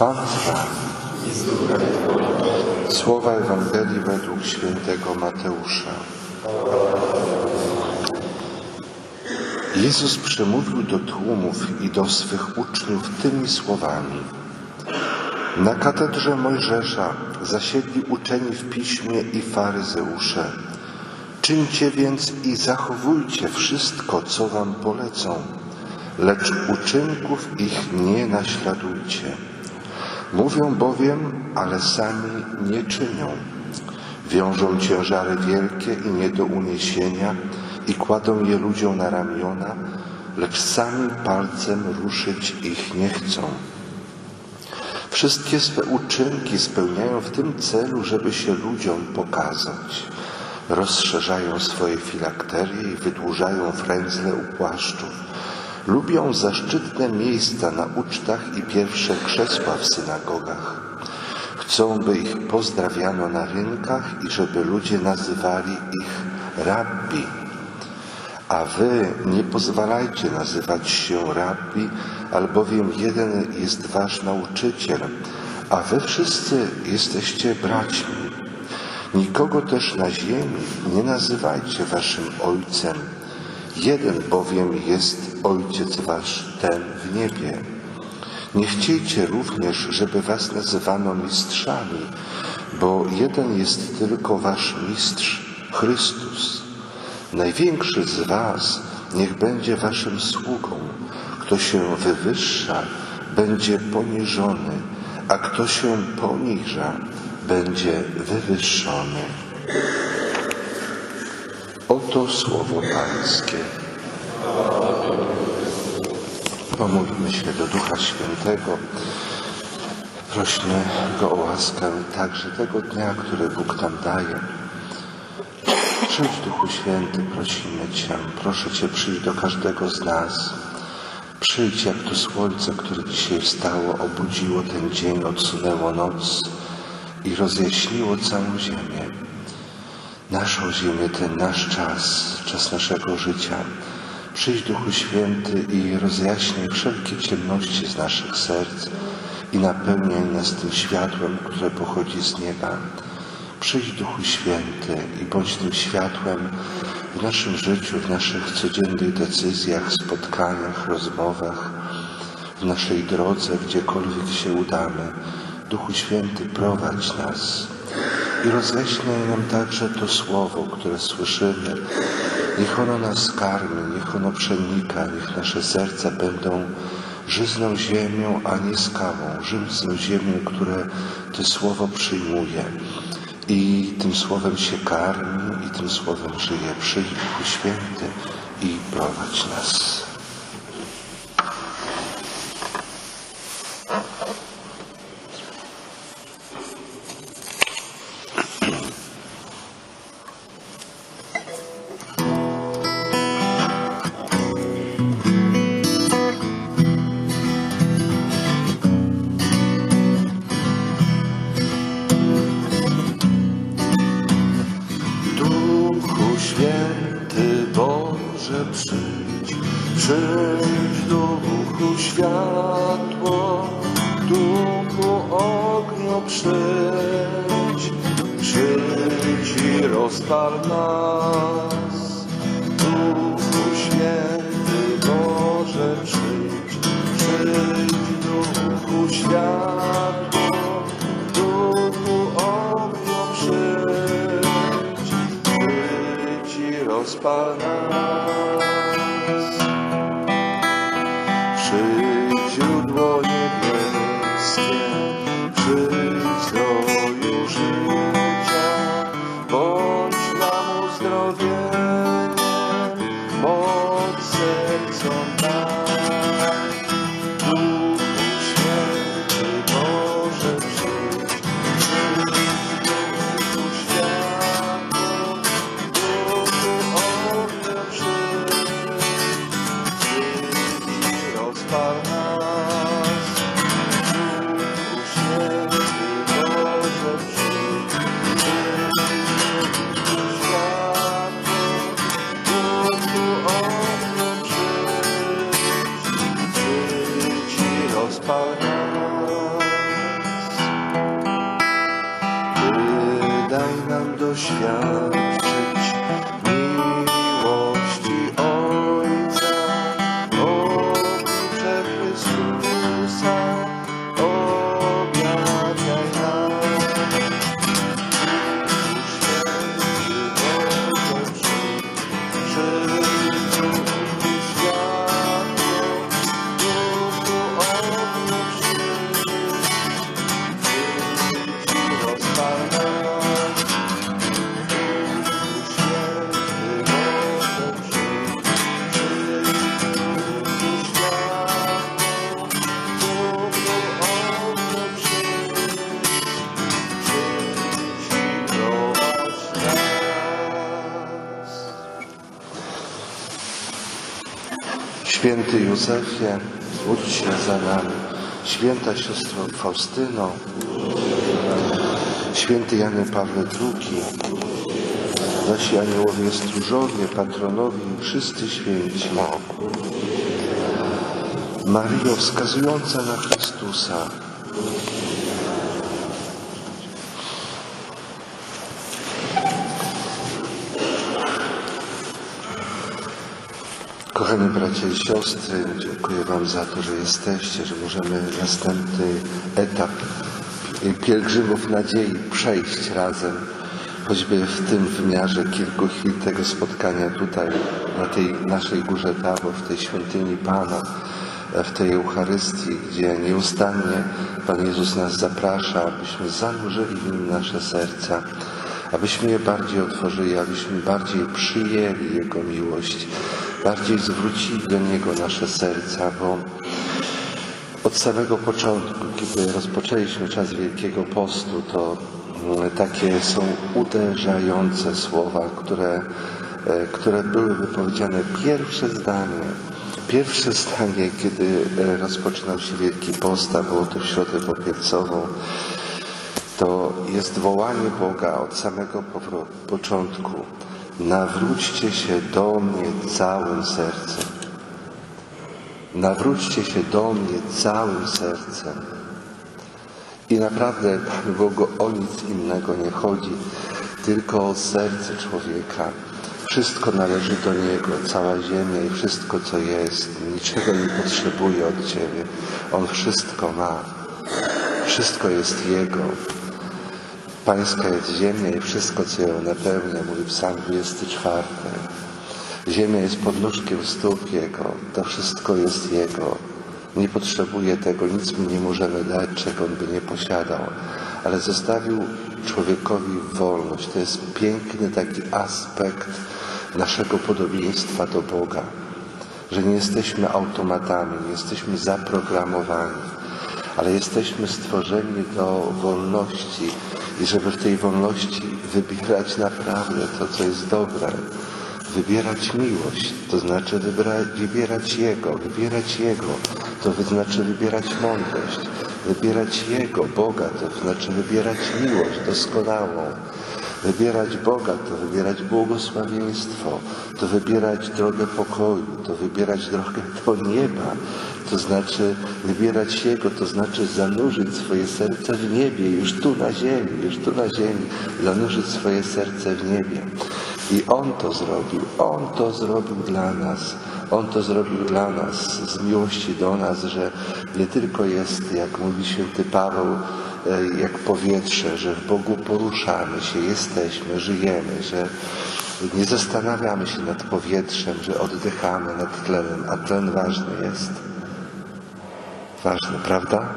Pan. Słowa Ewangelii według świętego Mateusza. Jezus przemówił do tłumów i do swych uczniów tymi słowami. Na katedrze Mojżesza zasiedli uczeni w piśmie i faryzeusze. Czyńcie więc i zachowujcie wszystko, co wam polecą, lecz uczynków ich nie naśladujcie. Mówią bowiem, ale sami nie czynią. Wiążą ciężary wielkie i nie do uniesienia i kładą je ludziom na ramiona, lecz sami palcem ruszyć ich nie chcą. Wszystkie swe uczynki spełniają w tym celu, żeby się ludziom pokazać. Rozszerzają swoje filakterie i wydłużają frędzle u płaszczów. Lubią zaszczytne miejsca na ucztach i pierwsze krzesła w synagogach. Chcą, by ich pozdrawiano na rynkach i żeby ludzie nazywali ich rabbi. A wy nie pozwalajcie nazywać się rabbi, albowiem jeden jest wasz nauczyciel, a wy wszyscy jesteście braćmi. Nikogo też na ziemi nie nazywajcie waszym ojcem. Jeden bowiem jest ojciec wasz, ten w niebie. Nie chciejcie również, żeby was nazywano mistrzami, bo jeden jest tylko wasz mistrz, Chrystus. Największy z was niech będzie waszym sługą. Kto się wywyższa, będzie poniżony, a kto się poniża, będzie wywyższony. Oto słowo Pańskie. Pomódlmy się do Ducha Świętego. Prośmy Go o łaskę także tego dnia, który Bóg nam daje. Przyjdź Duchu Święty, prosimy Cię. Proszę Cię, przyjdź do każdego z nas. Przyjdź jak to słońce, które dzisiaj wstało, obudziło ten dzień, odsunęło noc i rozjaśniło całą ziemię. Naszą ziemię, ten nasz czas, czas naszego życia. Przyjdź Duchu Święty i rozjaśnij wszelkie ciemności z naszych serc i napełniaj nas tym światłem, które pochodzi z nieba. Przyjdź Duchu Święty i bądź tym światłem w naszym życiu, w naszych codziennych decyzjach, spotkaniach, rozmowach, w naszej drodze, gdziekolwiek się udamy. Duchu Święty, prowadź nas i rozjaśniaj nam także to słowo, które słyszymy. Niech ono nas karmi, niech ono przenika, niech nasze serca będą żyzną ziemią, a nie skałą, żyzną ziemią, które to słowo przyjmuje i tym słowem się karmi i tym słowem żyje. Przyjdź Święty i prowadź nas. I rozpal nas. Duchu Święty Boże przyjdź, przyjdź Duchu światło, Duchu ogniu przyjdź, przyjdź i rozpal nas. Józefie, módl się za nami. Święta siostro Faustyno, święty Janie Pawle II, nasi aniołowie stróżowie, patronowie i wszyscy święci. Maryjo wskazująca na Chrystusa, Kochani bracia i siostry, dziękuję Wam za to, że jesteście, że możemy następny etap pielgrzymów nadziei przejść razem, choćby w tym wymiarze kilku chwil tego spotkania tutaj, na tej naszej górze Tabor, w tej świątyni Pana, w tej Eucharystii, gdzie nieustannie Pan Jezus nas zaprasza, abyśmy zanurzyli w Nim nasze serca, abyśmy je bardziej otworzyli, abyśmy bardziej przyjęli Jego miłość, bardziej zwrócili do Niego nasze serca, bo od samego początku, kiedy rozpoczęliśmy czas Wielkiego Postu, to mm, takie są uderzające słowa, które, e, które były wypowiedziane pierwsze zdanie. Pierwsze zdanie, kiedy e, rozpoczynał się Wielki Post, a było to w środę popielcową, to jest wołanie Boga od samego początku. Nawróćcie się do mnie całym sercem. Nawróćcie się do mnie całym sercem. I naprawdę Panu Bogu o nic innego nie chodzi, tylko o serce człowieka. Wszystko należy do Niego, cała ziemia i wszystko, co jest. Niczego nie potrzebuje od Ciebie. On wszystko ma. Wszystko jest Jego. Pańska jest ziemia i wszystko, co ją napełnia, mówi Psalm 24. Ziemia jest podnóżkiem stóp Jego, to wszystko jest Jego. Nie potrzebuje tego, nic mu nie możemy dać, czego On by nie posiadał. Ale zostawił człowiekowi wolność. To jest piękny taki aspekt naszego podobieństwa do Boga. Że nie jesteśmy automatami, nie jesteśmy zaprogramowani, ale jesteśmy stworzeni do wolności i żeby w tej wolności wybierać naprawdę to, co jest dobre. Wybierać miłość, to znaczy wybra- wybierać Jego, wybierać Jego, to znaczy wybierać mądrość, wybierać Jego, Boga, to znaczy wybierać miłość doskonałą. Wybierać Boga to wybierać błogosławieństwo, to wybierać drogę pokoju, to wybierać drogę do nieba, to znaczy wybierać Jego, to znaczy zanurzyć swoje serce w niebie, już tu na ziemi, już tu na ziemi, zanurzyć swoje serce w niebie. I On to zrobił, On to zrobił dla nas. On to zrobił dla nas z miłości do nas, że nie tylko jest, jak mówi święty Paweł, jak powietrze, że w Bogu poruszamy się, jesteśmy, żyjemy, że nie zastanawiamy się nad powietrzem, że oddychamy nad tlenem, a tlen ważny jest. Ważny, prawda?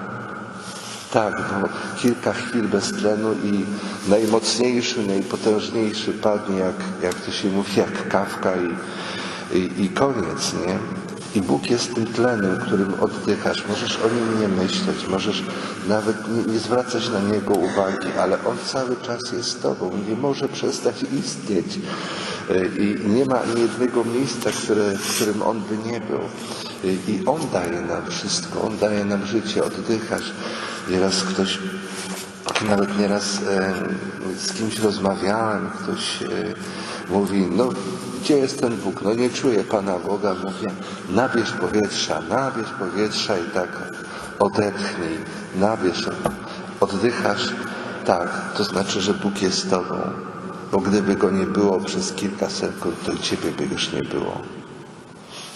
Tak, bo kilka chwil bez tlenu i najmocniejszy, najpotężniejszy padnie, jak, jak to się mówi, jak kawka i, i, i koniec, nie? I Bóg jest tym tlenem, którym oddychasz. Możesz o nim nie myśleć, możesz nawet nie, nie zwracać na niego uwagi, ale on cały czas jest z tobą, nie może przestać istnieć. Y, I nie ma ani jednego miejsca, które, w którym on by nie był. Y, I on daje nam wszystko, on daje nam życie, oddychasz. Nieraz ktoś, nawet nieraz e, z kimś rozmawiałem, ktoś e, mówi, no gdzie jest ten Bóg? No nie czuję Pana Boga. Mówię, nabierz powietrza, nabierz powietrza i tak odetchnij, nabierz, oddychasz Tak, to znaczy, że Bóg jest z Tobą. Bo gdyby Go nie było przez kilka sekund, to Ciebie by już nie było.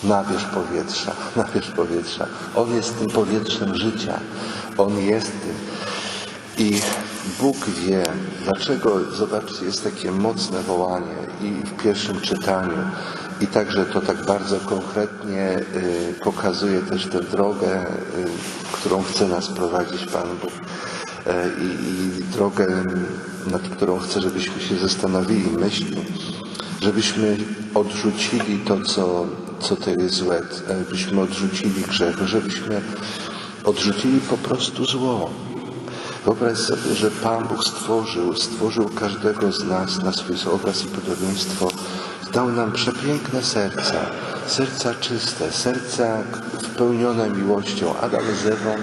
Nabierz powietrza, nabierz powietrza. On jest tym powietrzem życia. On jest tym. I Bóg wie, dlaczego, zobaczcie, jest takie mocne wołanie i w pierwszym czytaniu, i także to tak bardzo konkretnie y, pokazuje też tę drogę, y, którą chce nas prowadzić Pan Bóg. Y, I, I drogę, nad którą chce, żebyśmy się zastanowili, myśli, żebyśmy odrzucili to, co, co to jest złe, żebyśmy odrzucili grzech, żebyśmy odrzucili po prostu zło. Wyobraź sobie, że Pan Bóg stworzył, stworzył każdego z nas na swój obraz i podobieństwo. Dał nam przepiękne serca, serca czyste, serca wypełnione miłością. Adam z Ewą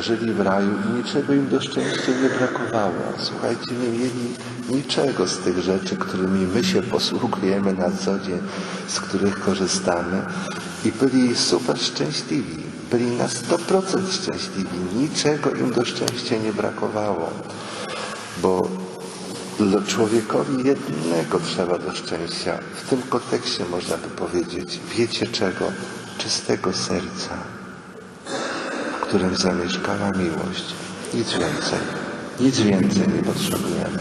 żyli w raju i niczego im do szczęścia nie brakowało. Słuchajcie, nie mieli niczego z tych rzeczy, którymi my się posługujemy na co dzień, z których korzystamy i byli super szczęśliwi byli na 100% szczęśliwi. Niczego im do szczęścia nie brakowało. Bo człowiekowi jednego trzeba do szczęścia. W tym kontekście można by powiedzieć, wiecie czego? Czystego serca, w którym zamieszkała miłość. Nic więcej. Nic więcej nie potrzebujemy.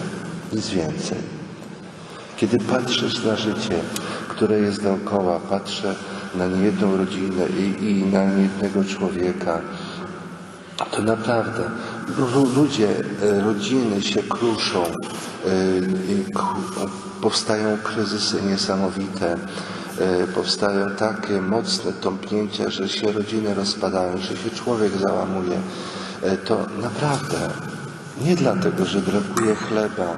Nic więcej. Kiedy patrzysz na życie, które jest dookoła, patrzę na niejedną rodzinę i, i na niejednego człowieka, to naprawdę ludzie, e, rodziny się kruszą, e, powstają kryzysy niesamowite, e, powstają takie mocne tąpnięcia, że się rodziny rozpadają, że się człowiek załamuje. To naprawdę nie dlatego, że brakuje chleba,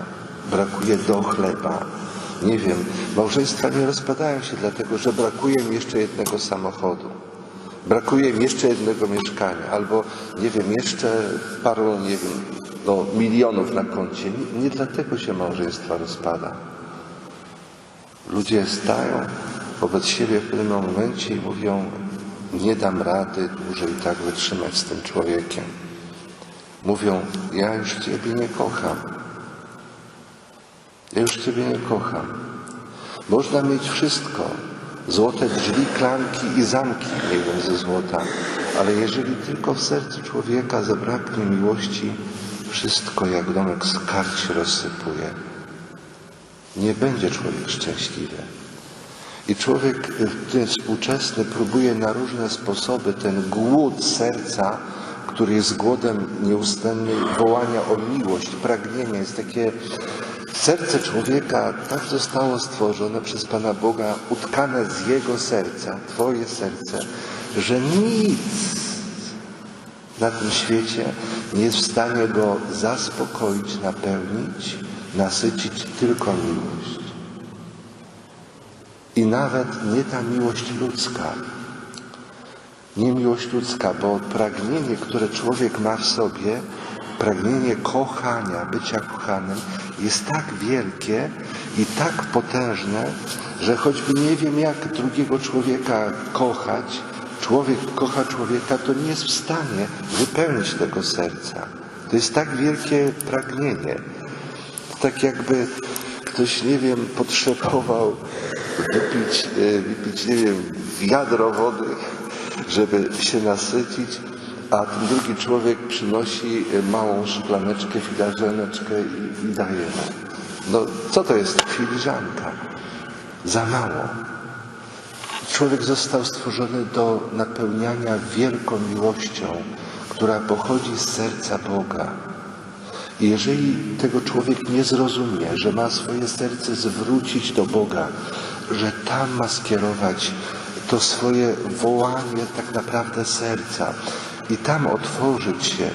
brakuje do chleba, nie wiem, małżeństwa nie rozpadają się dlatego, że brakuje mi jeszcze jednego samochodu. Brakuje mi jeszcze jednego mieszkania, albo nie wiem, jeszcze paru, nie wiem, no, milionów na koncie. Nie, nie dlatego się małżeństwa rozpada. Ludzie stają wobec siebie w pewnym momencie i mówią, nie dam rady dłużej tak wytrzymać z tym człowiekiem. Mówią, ja już Ciebie nie kocham. Już Ciebie nie kocham. Można mieć wszystko. Złote drzwi, klamki i zamki, nie wiem, ze złota. Ale jeżeli tylko w sercu człowieka zabraknie miłości, wszystko jak domek z kart się rozsypuje. Nie będzie człowiek szczęśliwy. I człowiek ten współczesny próbuje na różne sposoby ten głód serca, który jest głodem nieustannej wołania o miłość, pragnienie, jest takie Serce człowieka tak zostało stworzone przez Pana Boga, utkane z Jego serca, Twoje serce, że nic na tym świecie nie jest w stanie go zaspokoić, napełnić, nasycić tylko miłość. I nawet nie ta miłość ludzka, nie miłość ludzka, bo pragnienie, które człowiek ma w sobie, pragnienie kochania, bycia kochanym jest tak wielkie i tak potężne, że choćby nie wiem jak drugiego człowieka kochać, człowiek kocha człowieka, to nie jest w stanie wypełnić tego serca. To jest tak wielkie pragnienie. Tak jakby ktoś, nie wiem, potrzebował wypić, e, wypić nie wiem, wiadro wody, żeby się nasycić, a ten drugi człowiek przynosi e, małą szklaneczkę, filarzeneczkę i, i daje. No, co to jest filiżanka? Za mało. Człowiek został stworzony do napełniania wielką miłością, która pochodzi z serca Boga. I jeżeli tego człowiek nie zrozumie, że ma swoje serce zwrócić do Boga, że tam ma skierować to swoje wołanie tak naprawdę serca, i tam otworzyć się.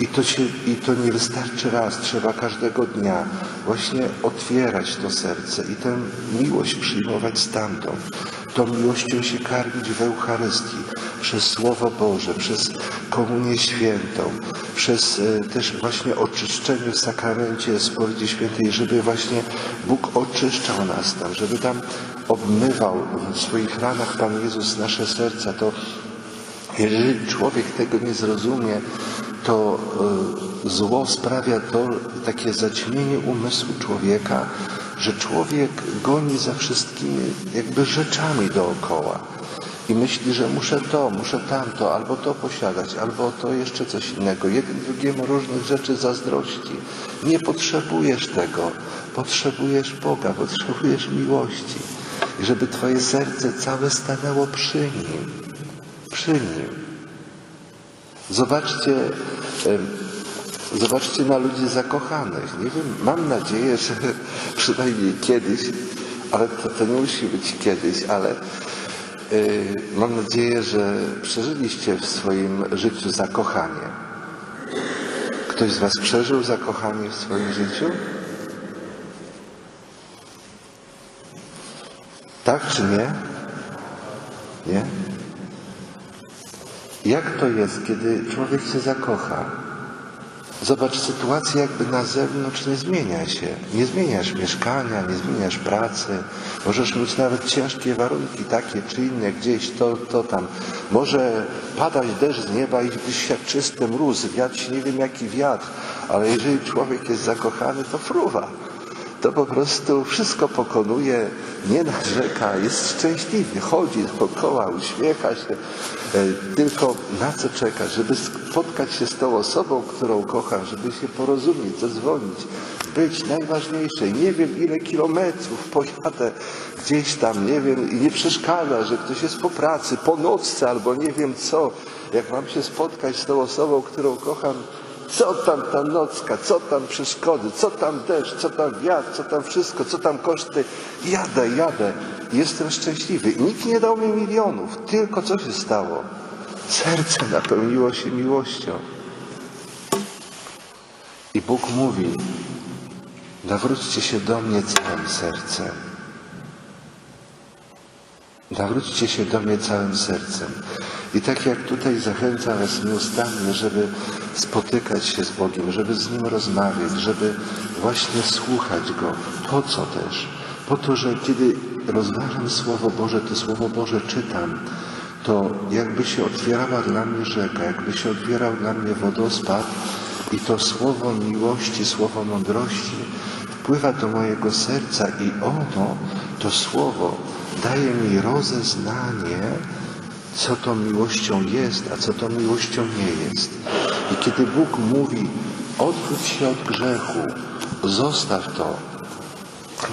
I to, się, I to nie wystarczy raz, trzeba każdego dnia właśnie otwierać to serce i tę miłość przyjmować stamtąd. Tą miłością się karmić w Eucharystii, przez Słowo Boże, przez Komunię Świętą, przez e, też właśnie oczyszczenie w sakramencie spowiedzi świętej, żeby właśnie Bóg oczyszczał nas tam, żeby tam obmywał w swoich ranach Pan Jezus nasze serca, to jeżeli człowiek tego nie zrozumie, to e, zło sprawia to takie zaćmienie umysłu człowieka, że człowiek goni za wszystkimi jakby rzeczami dookoła i myśli, że muszę to, muszę tamto, albo to posiadać, albo to jeszcze coś innego. Jeden drugiemu różnych rzeczy zazdrości. Nie potrzebujesz tego. Potrzebujesz Boga, potrzebujesz miłości. I żeby Twoje serce całe stanęło przy Nim. Przy Nim. Zobaczcie, zobaczcie na ludzi zakochanych. Nie wiem, mam nadzieję, że przynajmniej kiedyś, ale to, to nie musi być kiedyś, ale Yy, Mam nadzieję, że przeżyliście w swoim życiu zakochanie. Ktoś z Was przeżył zakochanie w swoim życiu? Tak czy nie? Nie? Jak to jest, kiedy człowiek się zakocha? Zobacz, sytuacja jakby na zewnątrz nie zmienia się. Nie zmieniasz mieszkania, nie zmieniasz pracy. Możesz mieć nawet ciężkie warunki, takie czy inne, gdzieś to, to tam. Może padać deszcz z nieba i być jak czysty mróz, wiać nie wiem jaki wiatr, ale jeżeli człowiek jest zakochany, to fruwa. To po prostu wszystko pokonuje, nie narzeka, jest szczęśliwy, chodzi dookoła, uśmiecha się, e, tylko na co czeka, żeby spotkać się z tą osobą, którą kocha, żeby się porozumieć, zadzwonić, być najważniejsze. Nie wiem ile kilometrów pojadę gdzieś tam, nie wiem, i nie przeszkadza, że ktoś jest po pracy, po nocce albo nie wiem co. Jak mam się spotkać z tą osobą, którą kocham, co tam ta nocka, co tam przeszkody, co tam deszcz, co tam wiatr, co tam wszystko, co tam koszty. Jadę, jadę. Jestem szczęśliwy. Nikt nie dał mi milionów. Tylko co się stało? Serce napełniło się miłością. I Bóg mówi, nawróćcie się do mnie całym sercem. Nawróćcie się do mnie całym sercem. I tak jak tutaj zachęcam Was nieustannie, żeby spotykać się z Bogiem, żeby z Nim rozmawiać, żeby właśnie słuchać Go. Po co też? Po to, że kiedy rozważam Słowo Boże, to Słowo Boże czytam, to jakby się otwierała dla mnie rzeka, jakby się otwierał dla mnie wodospad i to Słowo miłości, Słowo mądrości wpływa do mojego serca i ono, to Słowo, daje mi rozeznanie, co to miłością jest, a co to miłością nie jest. I kiedy Bóg mówi, odwróć się od grzechu, zostaw to.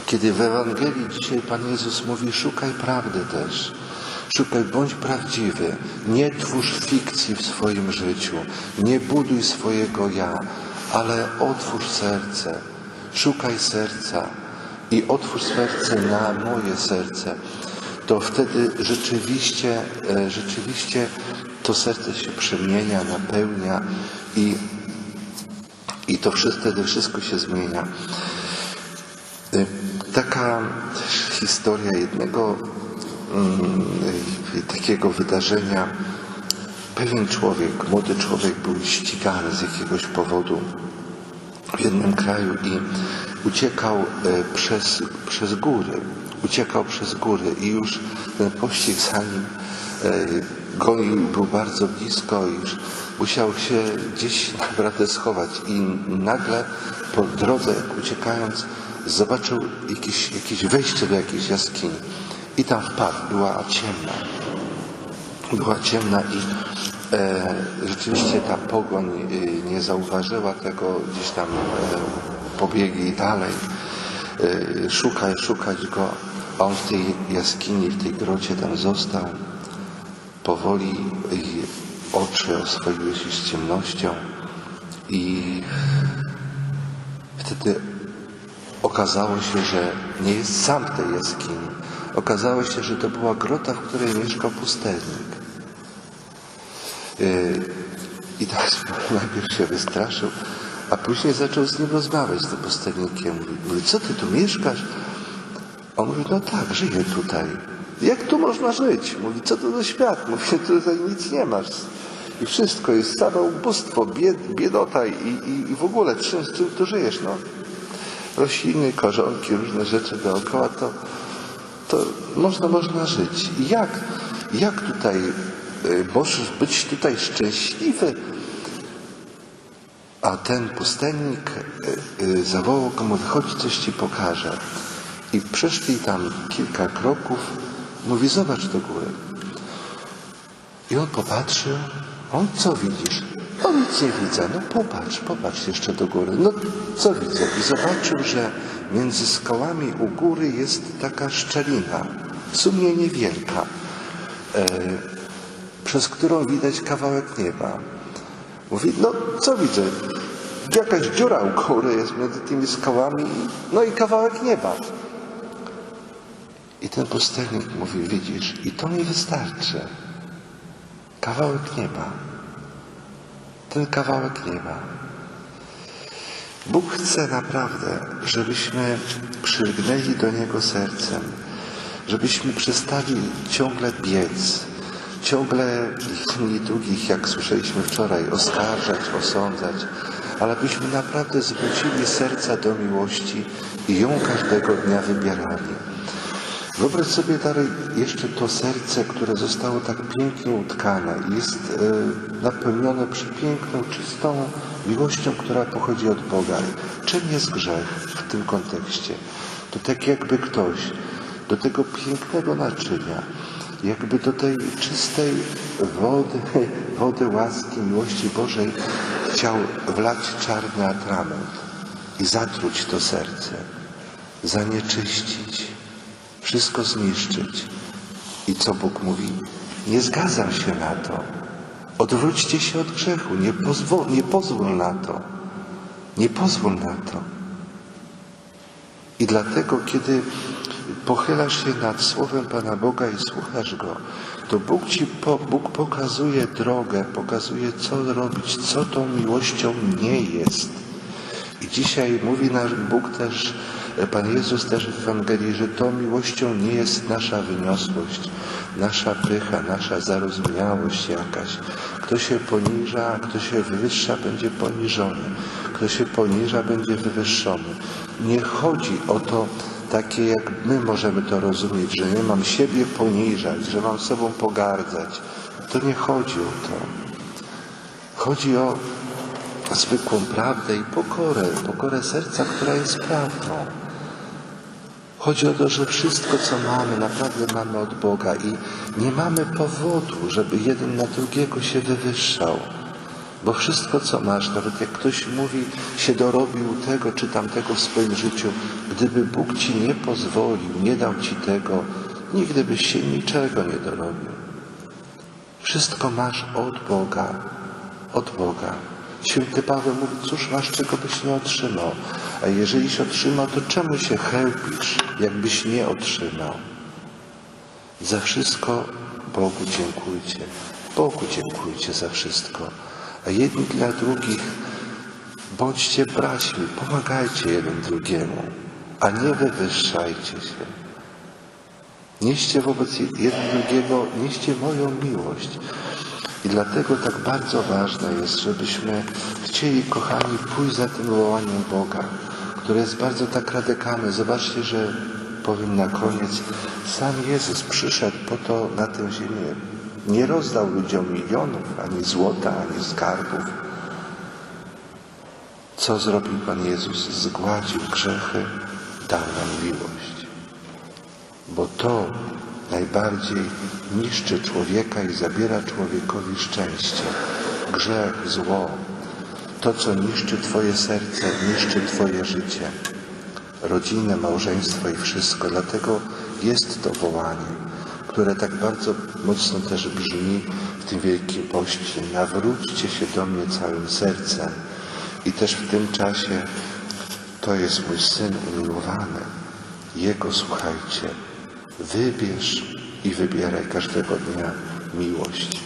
Kiedy w Ewangelii dzisiaj Pan Jezus mówi, szukaj prawdy też. Szukaj, bądź prawdziwy. Nie twórz fikcji w swoim życiu. Nie buduj swojego ja, ale otwórz serce. Szukaj serca i otwórz serce na moje serce to wtedy rzeczywiście, e, rzeczywiście to serce się przemienia, napełnia i, i to wszystko, wtedy wszystko się zmienia. E, taka historia jednego mm, takiego wydarzenia. Pewien człowiek, młody człowiek był ścigany z jakiegoś powodu w jednym kraju i uciekał e, przez, przez góry uciekał przez góry i już ten pościg za nim e, gonił, był bardzo blisko i już musiał się gdzieś naprawdę schować. I nagle po drodze, jak uciekając, zobaczył jakieś, jakieś wejście do jakiejś jaskini. I tam wpadł, była ciemna. Była ciemna i e, rzeczywiście ta pogoń e, nie zauważyła tego, gdzieś tam e, pobiegli dalej, e, szukać, szukać go, a on w tej jaskini, w tej grocie tam został. Powoli oczy oswoiły się z ciemnością i wtedy okazało się, że nie jest sam w tej jaskini. Okazało się, że to była grota, w której mieszkał pustelnik. Yy, I tak najpierw się wystraszył, a później zaczął z nim rozmawiać, z tym pustelnikiem. Mówi, co ty tu mieszkasz? On mówi, no tak, żyję tutaj. Jak tu można żyć? Mówi, co to za świat? Mówi, tutaj nic nie masz. I wszystko jest całe ubóstwo, bied, biedota i, i, i w ogóle czym, czym tu żyjesz? No, rośliny, korzonki, różne rzeczy dookoła, to, to można, można żyć. I jak, jak tutaj y, możesz być tutaj szczęśliwy? A ten pustelnik y, y, zawołał go, mówi, chodź, coś ci pokażę. I przeszli tam kilka kroków, mówi, zobacz do góry. I on popatrzył, on co widzisz? O nic nie widzę, no popatrz, popatrz jeszcze do góry. No co widzę? I zobaczył, że między skałami u góry jest taka szczelina, w sumie niewielka, e, przez którą widać kawałek nieba. Mówi, no co widzę? Jakaś dziura u góry jest między tymi skałami, no i kawałek nieba. I ten pustelnik mówi, widzisz, i to mi wystarczy. Kawałek nieba. Ten kawałek nieba. Bóg chce naprawdę, żebyśmy przylgnęli do Niego sercem, żebyśmy przestali ciągle biec, ciągle jedni drugich, jak słyszeliśmy wczoraj, oskarżać, osądzać, ale byśmy naprawdę zwrócili serca do miłości i ją każdego dnia wybierali. Wyobraź sobie dalej jeszcze to serce, które zostało tak pięknie utkane i jest e, napełnione przepiękną, czystą miłością, która pochodzi od Boga. Czym jest grzech w tym kontekście? To tak jakby ktoś do tego pięknego naczynia, jakby do tej czystej wody, wody łaski, miłości Bożej chciał wlać czarny atrament i zatruć to serce, zanieczyścić wszystko zniszczyć. I co Bóg mówi? Nie zgadzam się na to. Odwróćcie się od grzechu. Nie, pozwól, nie pozwól na to. Nie pozwól na to. I dlatego, kiedy pochylasz się nad Słowem Pana Boga i słuchasz Go, to Bóg Ci po, Bóg pokazuje drogę, pokazuje, co robić, co tą miłością nie jest. I dzisiaj mówi nasz Bóg też, Pan Jezus też w Ewangelii, że tą miłością nie jest nasza wyniosłość, nasza pycha, nasza zarozumiałość jakaś. Kto się poniża, kto się wywyższa, będzie poniżony. Kto się poniża, będzie wywyższony. Nie chodzi o to takie, jak my możemy to rozumieć, że nie mam siebie poniżać, że mam sobą pogardzać. To nie chodzi o to. Chodzi o zwykłą prawdę i pokorę, pokorę serca, która jest prawdą. Chodzi o to, że wszystko, co mamy, naprawdę mamy od Boga i nie mamy powodu, żeby jeden na drugiego się wywyższał. Bo wszystko, co masz, nawet jak ktoś mówi, się dorobił tego czy tamtego w swoim życiu, gdyby Bóg ci nie pozwolił, nie dał ci tego, nigdy byś się niczego nie dorobił. Wszystko masz od Boga, od Boga. Święty Paweł mówi, cóż masz, czego byś nie otrzymał. A jeżeliś otrzymał, to czemu się chełpisz, jakbyś nie otrzymał? Za wszystko Bogu dziękujcie. Bogu dziękujcie za wszystko. A jedni dla drugich bądźcie braćmi, pomagajcie jeden drugiemu, a nie wywyższajcie się. Nieście wobec jeden drugiego, nieście moją miłość. I dlatego tak bardzo ważne jest, żebyśmy chcieli, kochani, pójść za tym wołaniem Boga, które jest bardzo tak radykalne. Zobaczcie, że powiem na koniec, sam Jezus przyszedł po to na tę ziemię. Nie rozdał ludziom milionów, ani złota, ani skarbów. Co zrobił Pan Jezus? Zgładził grzechy, dał nam miłość. Bo to najbardziej niszczy człowieka i zabiera człowiekowi szczęście. Grzech, zło, to co niszczy Twoje serce, niszczy Twoje życie, rodzinę, małżeństwo i wszystko. Dlatego jest to wołanie, które tak bardzo mocno też brzmi w tym Wielkim Poście. Nawróćcie się do mnie całym sercem. I też w tym czasie to jest mój Syn umiłowany. Jego słuchajcie. Wybierz i wybieraj każdego dnia miłość.